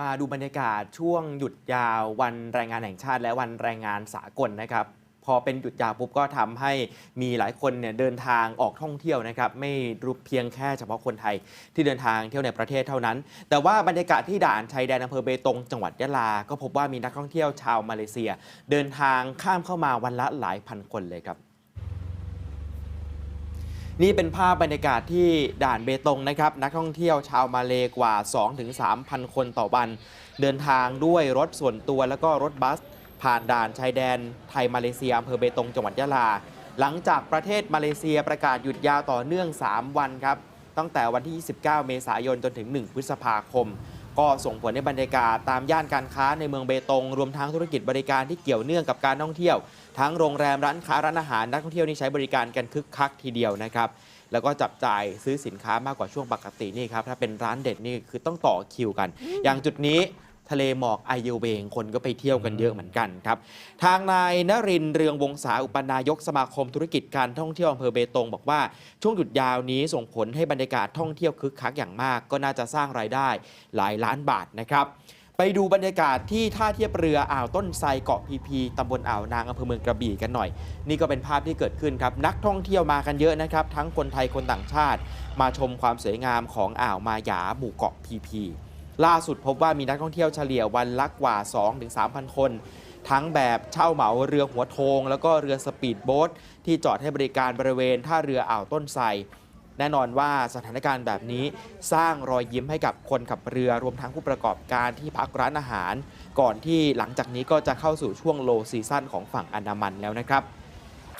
มาดูบรรยากาศช่วงหยุดยาววันแรงงานแห่งชาติ และวันแรงงานสากลนะครับ พอเป็นหยุดยาวปุ๊บก็ทำให้มีหลายคนเนี่ยเดินทางออกท่องเที่ยวนะครับ ไม่รู้เพียงแค่เฉพาะคนไทยที่เดินทางเที่ยวในประเทศเท่านั้น แต่ว่าบรรยากาศที่ด่านชายแดนอำเภอเบตงจังหวัดยะลา ก็พบว่ามีนักท่องเที่ยวชาวมาเลเซีย เดินทางข้ามเข้ามาวันละหลายพันคนเลยครับ นี่เป็นภาพบรรยากาศที่ด่านเบตงนะครับ นักท่องเที่ยวชาวมาเลกว่า 2-3,000 คนต่อวัน เดินทางด้วยรถส่วนตัวแล้วก็รถบัส ผ่านด่านชายแดนไทยมาเลเซียอำเภอเบตงจังหวัดยะลา หลังจากประเทศมาเลเซียประกาศหยุดยาวต่อเนื่อง 3 วันครับ ตั้งแต่วันที่ 29 เมษายนจนถึง 1 พฤษภาคม ก็ส่งผลในบรรยากาศตามย่านการค้าในเมืองเบตง รวมทั้งธุรกิจบริการที่เกี่ยวเนื่องกับการท่องเที่ยว ทั้งโรงแรมร้านค้าร้านอาหารนักท่องเที่ยวนี่ใช้บริการกันคึกคักทีเดียวนะครับแล้วก็จับจ่ายซื้อสินค้ามากกว่าช่วงปกตินี่ครับถ้าเป็นร้านเด็ดนี่คือต้องต่อคิวกัน อย่างจุดนี้ ทะเลหมอกไอเยลเวงคนก็ไปเที่ยวกันเยอะเหมือนกันครับ ทางนายนรินเรืองวงศาอุปนายกสมาคมธุรกิจการท่องเที่ยวอำเภอเบตงบอกว่าช่วงหยุดยาวนี้ส่งผลให้บรรยากาศท่องเที่ยวคึกคักอย่างมาก ก็น่าจะสร้างรายได้หลายล้านบาทนะครับไปดูบรรยากาศที่ท่าเทียบเรืออ่าวต้นไทรเกาะพีพีตำบลอ่าวนางอำเภอเมืองกระบี่กันหน่อย นี่ก็เป็นภาพที่เกิดขึ้นครับ นักท่องเที่ยวมากันเยอะนะครับ ทั้งคนไทยคนต่างชาติ มาชมความสวยงามของอ่าวมาหยาหมู่เกาะพีพี ล่าสุดพบว่ามีนักท่องเที่ยวเฉลี่ยวันละกว่า 2-3,000 คน ทั้งแบบเช่าเหมาเรือหัวโทง แล้วก็เรือสปีดโบ๊ทที่จอดให้บริการบริเวณท่าเรืออ่าวต้นไทรแน่นอนว่าสถานการณ์แบบนี้สร้างรอยยิ้มให้กับคนขับเรือรวมทั้งผู้ประกอบการที่พักร้านอาหาร ก่อนที่หลังจากนี้ก็จะเข้าสู่ช่วงโลซีซั่นของฝั่งอันดามันแล้วนะครับ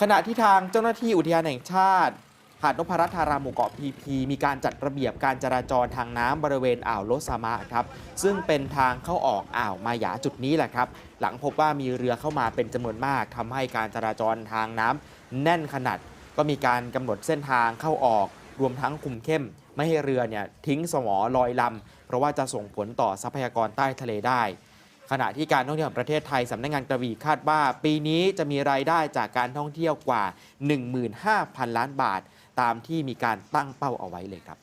ขณะที่ทางเจ้าหน้าที่อุทยานแห่งชาติ หาดนพรัตน์ธาราหมู่เกาะพีพีมีการจัดระเบียบการจราจรทางน้ำบริเวณอ่าวโลซามะครับซึ่งเป็นทางเข้าออกอ่าวมายาจุดนี้แหละครับ หลังพบว่ามีเรือเข้ามาเป็นจำนวนมากทำให้การจราจรทางน้ำแน่นขนาด ก็มีการกำหนดเส้นทางเข้าออก รวมทั้งคุมเข้ม ไม่ให้เรือเนี่ยทิ้งสมอลอยลำเพราะว่าจะส่งผลต่อทรัพยากรใต้ทะเลได้ ขณะที่การท่องเที่ยวแห่งประเทศไทยสำนักงานกระบี่คาดว่า ปีนี้จะมีรายได้จากการท่องเที่ยวกว่า 15,000 ล้านบาท ตามที่มีการตั้งเป้าเอาไว้เลยครับ